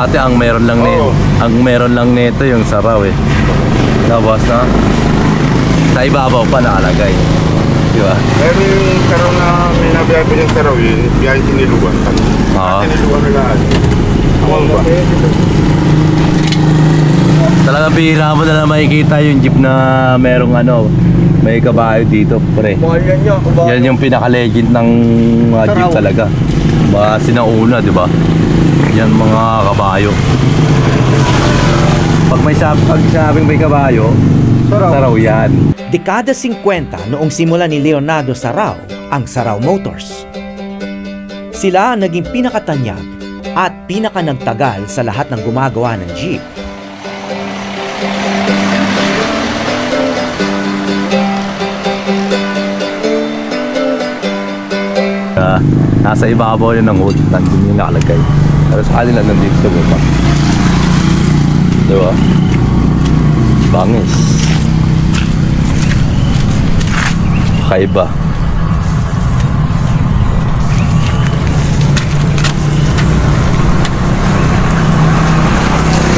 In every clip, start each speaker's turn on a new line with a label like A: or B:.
A: Dati ang meron lang nito,
B: Oo.
A: ang meron lang nito yung saraw eh. Tapos na sa ibabaw pa nakalagay. Di ba?
B: Pero yung karaw na may nabiyahe ko yung karaw yun, biyahe siniluan.
A: Oo.
B: Siniluan na lahat. Ang ba?
A: Talagang bihira mo na lang makikita yung jeep na merong ano, may kabayo dito, pre.
C: Mahal yan niya. Kabayo.
A: Yan yung pinaka-legend ng mga jeep
C: Saraw.
A: talaga. Mga sinauna, di ba? Yan mga kabayo. Pag may sab pag sabing may kabayo,
C: Saraw.
A: saraw yan.
D: Dekada 50 noong simula ni Leonardo Sarao ang Sarao Motors. Sila ang naging pinakatanyag at pinakanagtagal sa lahat ng gumagawa ng jeep.
A: Ah, nasa ibabaw yun ng hood, nandun yung nakalagay. Pero sa kanila nandito sa baba. Di ba? Bangis. Kaiba.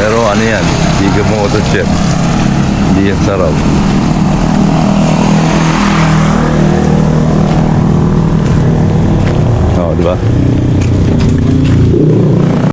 A: Pero ano yan, Giga Motor Chef. Hindi yan sarap. di?